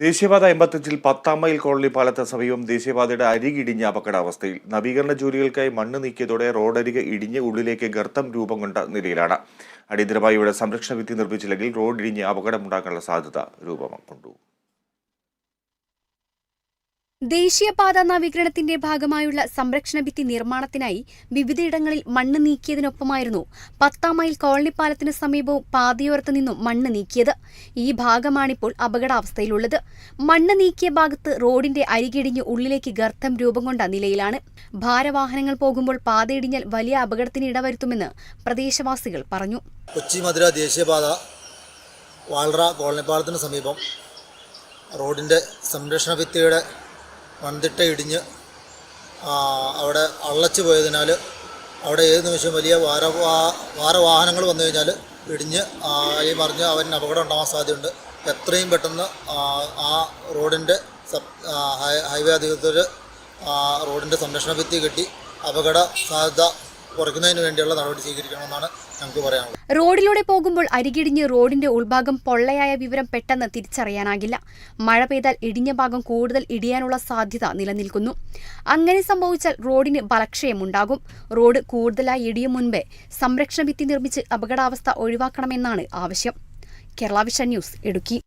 ദേശീയപാത എൺപത്തഞ്ചിൽ പത്താം mile colony പാലത്തെ സമീപം ദേശീയപാതയുടെ അരികിടിഞ്ഞ അപകടാവസ്ഥയിൽ നവീകരണ ജോലികൾക്കായി മണ്ണ് നീക്കിയതോടെ റോഡരികെ ഇടിഞ്ഞ് ഉള്ളിലേക്ക് ഗർത്തം രൂപം കൊണ്ട നിലയിലാണ്. അടിയന്തരമായി ഇവിടെ സംരക്ഷണ ഭിത്തി നിർമ്മിച്ചില്ലെങ്കിൽ റോഡ് ഇടിഞ്ഞ് അപകടമുണ്ടാക്കാനുള്ള സാധ്യത രൂപം കൊണ്ടു. ദേശീയപാത നവീകരണത്തിന്റെ ഭാഗമായുള്ള സംരക്ഷണ ഭിത്തി നിർമ്മാണത്തിനായി വിവിധയിടങ്ങളിൽ മണ്ണ് നീക്കിയതിനൊപ്പമായിരുന്നു പത്താം മൈൽ കോളനി പാലത്തിന് സമീപവും പാതയോരത്തു നിന്നും മണ്ണ് നീക്കിയത്. ഈ ഭാഗമാണിപ്പോൾ അപകടാവസ്ഥയിലുള്ളത്. മണ്ണ് നീക്കിയ ഭാഗത്ത് റോഡിന്റെ അരികിടിഞ്ഞ് ഉള്ളിലേക്ക് ഗർത്തം രൂപം കൊണ്ട നിലയിലാണ്. ഭാരവാഹനങ്ങൾ പോകുമ്പോൾ പാതയിടിഞ്ഞാൽ വലിയ അപകടത്തിന് ഇടവരുത്തുമെന്ന് പ്രദേശവാസികൾ പറഞ്ഞു. കൊച്ചി മധുര ദേശീയപാത വാൾറ കോളനിപ്പാലത്തിന് സമീപം റോഡിന്റെ സംരക്ഷണ ഭിത്തിയുടെ മൺതിട്ട ഇടിഞ്ഞ് അവിടെ അള്ളച്ചു പോയതിനാൽ അവിടെ ഏത് നിമിഷം വലിയ വാര വാര വാഹനങ്ങൾ വന്നു കഴിഞ്ഞാൽ ഇടിഞ്ഞ് ഈ മറിഞ്ഞ് അവന് അപകടം ഉണ്ടാവാൻ സാധ്യതയുണ്ട്. എത്രയും പെട്ടെന്ന് ആ, റോഡിന്റെ സബ് ഹൈവേ അധികൃതർ റോഡിന്റെ സംരക്ഷണ ഭിത്തി കെട്ടി അപകട സാധ്യത കുറയ്ക്കുന്നതിന് വേണ്ടിയുള്ള നടപടി സ്വീകരിക്കണമെന്നാണ് ഞങ്ങൾക്ക് പറയാനുള്ളത്. റോഡിലൂടെ പോകുമ്പോൾ അരികിടിഞ്ഞ് റോഡിന്റെ ഉൾഭാഗം പൊള്ളയായ വിവരം പെട്ടെന്ന് തിരിച്ചറിയാനാകില്ല. മഴ പെയ്താൽ ഇടിഞ്ഞ ഭാഗം കൂടുതൽ ഇടിയാനുള്ള സാധ്യത നിലനിൽക്കുന്നു. അങ്ങനെ സംഭവിച്ചാൽ റോഡിന് ബലക്ഷയമുണ്ടാകും. റോഡ് കൂടുതലായി ഇടിയും മുൻപേ സംരക്ഷണ ഭിത്തി നിർമ്മിച്ച് അപകടാവസ്ഥ ഒഴിവാക്കണമെന്നാണ് ആവശ്യം. Kerala vision news Idukki.